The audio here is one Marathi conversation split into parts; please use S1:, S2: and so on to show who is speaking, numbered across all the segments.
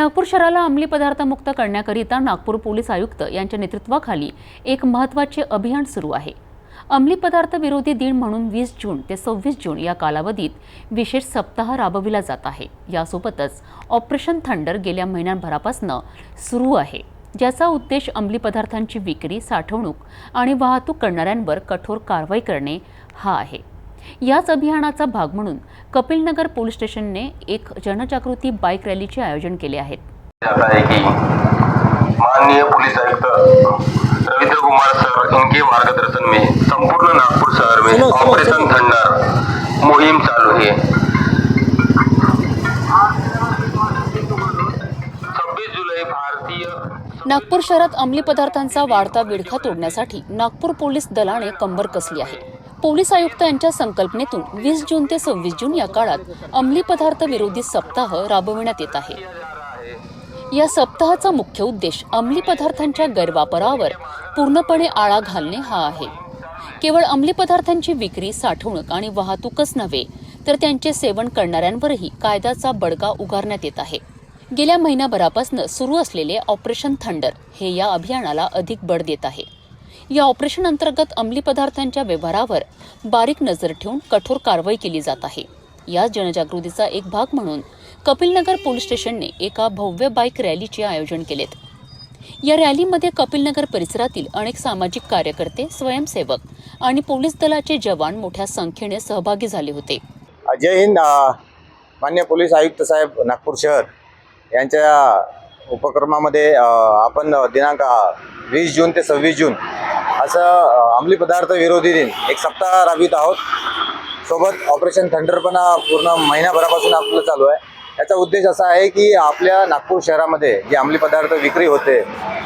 S1: नागपूर शहराला अंमली पदार्थमुक्त करण्याकरिता नागपूर पोलीस आयुक्त यांच्या नेतृत्वाखाली एक महत्त्वाचे अभियान सुरू आहे. अंमली पदार्थ विरोधी दिन म्हणून वीस जून ते सव्वीस जून या कालावधीत विशेष सप्ताह राबविला जात आहे. यासोबतच ऑपरेशन थंडर गेल्या महिन्यांभरापासून सुरू आहे. ज्याचा उद्देश अंमली पदार्थांची विक्री साठवणूक आणि वाहतूक करणाऱ्यांवर कठोर कारवाई करणे हा आहे. याच अभियानाचा भाग म्हणून कपिलनगर पोलीस स्टेशनने एक जनजागृती बाईक रॅलीचे आयोजन केले आहे
S2: माननीय पुलिस आयुक्त रविंद्र कुमार सर इनके मार्गदर्शन में संपूर्ण नागपुर शहर में ऑपरेशन थंडर मुहिम चालू है
S1: नागपूर शहरात अंमली पदार्थांचा वाढता विळखा तोडण्यासाठी नागपूर पोलीस दलाने कंबर कसली आहे. पोलीस आयुक्त यांच्या संकल्पनेतून वीस जून ते सव्वीस जून या काळात अंमली पदार्थ विरोधी सप्ताह राबविण्यात येत आहे. या सप्ताहाचा मुख्य उद्देश अंमली पदार्थांच्या गैरवापरावर पूर्णपणे आळा घालणे हा आहे. केवळ अंमली पदार्थांची विक्री साठवणूक आणि वाहतूकच नव्हे तर त्यांचे सेवन करणाऱ्यांवरही कायद्याचा बडगा उगारण्यात येत आहे. गेल्या महिनाभरापासून सुरू असलेले ऑपरेशन थंडर हे या अभियानाला अधिक बळ देत आहे. या ऑपरेशन अंतर्गत अंमली पदार्थांच्या व्यवहारावर बारीक नजर ठेवून कठोर कारवाई केली जात आहे. या जनजागृतीचा एक भाग म्हणून कपिलनगर पोलीस स्टेशनने एका भव्य बाईक रॅलीचे आयोजन केलेत. या रॅलीमध्ये कपिलनगर परिसरातील अनेक सामाजिक कार्यकर्ते स्वयंसेवक आणि पोलीस दलाचे जवान मोठ्या संख्येने सहभागी झाले होते.
S3: जय हिंद मान्य पोलीस आयुक्त साहेब नागपूर शहर यांच्या उपक्रमामध्ये आपण दिनांक वीस जून ते सव्वीस जून असं अंमली पदार्थ विरोधी दिन. एक सप्ताह राबवित आहोत. सोबत ऑपरेशन थंडर पण पूर्ण महिनाभरापासून आपलं चालू आहे. याचा उद्देश असा आहे की आपल्या नागपूर शहरामध्ये जे अंमली पदार्थ विक्री होते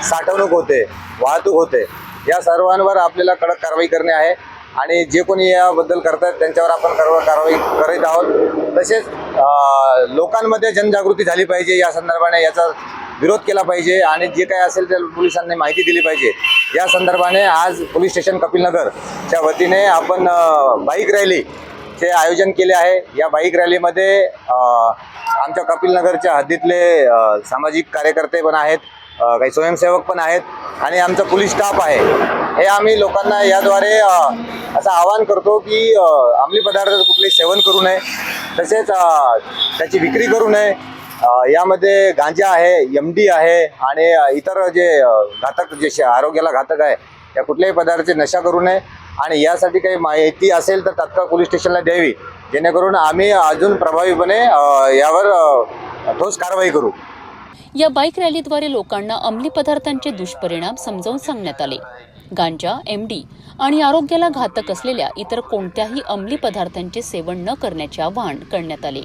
S3: साठवणूक होते वाहतूक होते या सर्वांवर आपल्याला कडक कारवाई करणे आहे. आणि जे कोणी याबद्दल करतात त्यांच्यावर आपण कारवा कारवाई करीत आहोत. तसेच लोकांमध्ये जनजागृती झाली पाहिजे या संदर्भाने याचा विरोध केला पाहिजे आणि जे काही असेल ते पोलिसांनी माहिती दिली पाहिजे. या संदर्भाने आज पोलीस स्टेशन कपिलनगरच्या वतीने आपण बाईक रॅली चे आयोजन केले आहे. या बाईक रॅलीमध्ये आमच्या कपिलनगरच्या हद्दीतले सामाजिक कार्यकर्ते पण आहेत काही स्वयंसेवक पण आहेत आणि आमचा पोलीस स्टाफ आहे. हे आम्ही लोकांना याद्वारे असं आवाहन करतो की अंमली पदार्थ कुठले सेवन करू नये तसेच त्याची विक्री करू नये यामध्ये गांजा आहे एम डी आहे आणि इतर जे घातक जे आरोग्याला घातक आहे या कुठल्याही पदार्थाची नशा करू नये आणि यासाठी काही माहिती असेल तर तात्काळ पोलीस स्टेशनला द्यावी. जेणेकरून आम्ही अजून प्रभावीपणे यावर ठोस कारवाई करू.
S1: या बाईक रॅलीद्वारे लोकांना अंमली पदार्थांचे दुष्परिणाम समजावून सांगण्यात आले. गांजा एम डी आणि आरोग्याला घातक असलेल्या इतर कोणत्याही अंमली पदार्थांचे सेवन न करण्याचे आवाहन करण्यात आले.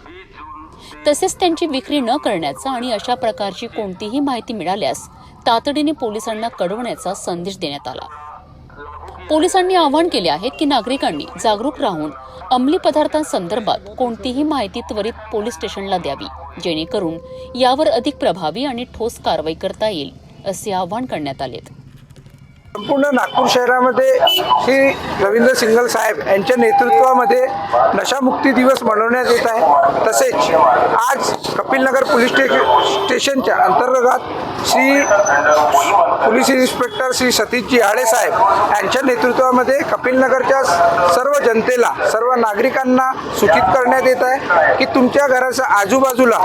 S1: तसेच त्यांची विक्री न करण्याचा आणि अशा प्रकारची कोणतीही माहिती मिळाल्यास तातडीने पोलिसांना कळवण्याचा संदेश देण्यात आला. पोलिसांनी आवाहन केले आहे की नागरिकांनी जागरूक राहून अंमली पदार्थांसंदर्भात कोणतीही माहिती त्वरित पोलीस स्टेशनला द्यावी जेणेकरून यावर अधिक प्रभावी आणि ठोस कारवाई करता येईल असे आवाहन करण्यात आले
S4: संपूर्ण नागपूर शहरामध्ये श्री रवींद्र सिंगल साहेब यांच्या नेतृत्वामध्ये नशामुक्ती दिवस मनवण्यात येत आहे. तसेच आज कपिलनगर पोलीस स्टे स्टेशनच्या अंतर्गत श्री पोलीस इन्स्पेक्टर श्री सतीशजी आडे साहेब यांच्या नेतृत्वामध्ये कपिलनगरच्या सर्व जनतेला सर्व नागरिकांना सूचित करण्यात येत आहे की तुमच्या घराच्या आजूबाजूला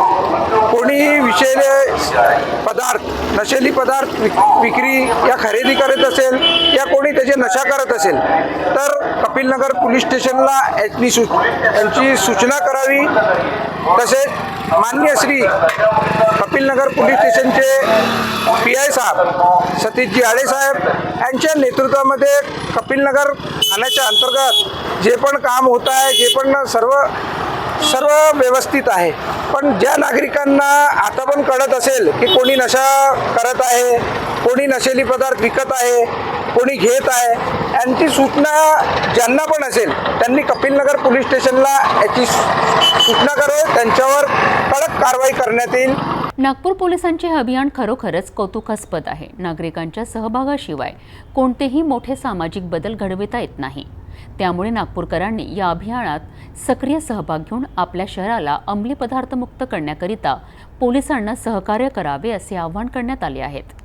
S4: कोणीही विषयले पदार्थ नशेली पदार्थ विक विक्री या खरेदी करत असेल या कोणी त्याची नशा करत असेल तर कपिलनगर पोलीस स्टेशनला याची सू यांची सूचना करावी. तसेच मान्य श्री कपिलनगर पोलीस स्टेशनचे पी आय साहेब सतीशजी आळेसाहेब यांच्या नेतृत्वामध्ये कपिलनगर ठाण्याच्या अंतर्गत जे पण काम होत आहे जे पण सर्व सर्व व्यवस्थित आहे. पण ज्या नागरिकांना आता पण कळत असेल की कोणी नशा करत आहे कोणी नशेली पदार्थ विकत आहे कोणी घेत आहे यांची सूचना ज्यांना पण असेल त्यांनी कपिलनगर पोलीस स्टेशनला याची सूचना करावी त्यांच्यावर कडक कारवाई करण्यात येईल.
S1: नागपूर पोलिसांचे हे अभियान खरोखरच कौतुकास्पद आहे. नागरिकांच्या सहभागाशिवाय कोणतेही मोठे सामाजिक बदल घडविता येत नाही. त्यामुळे नागपूरकरांनी या अभियानात सक्रिय सहभाग घेऊन आपल्या शहराला अंमली पदार्थ मुक्त करण्याकरिता पोलिसांना सहकार्य करावे असे आवाहन करण्यात आले आहेत.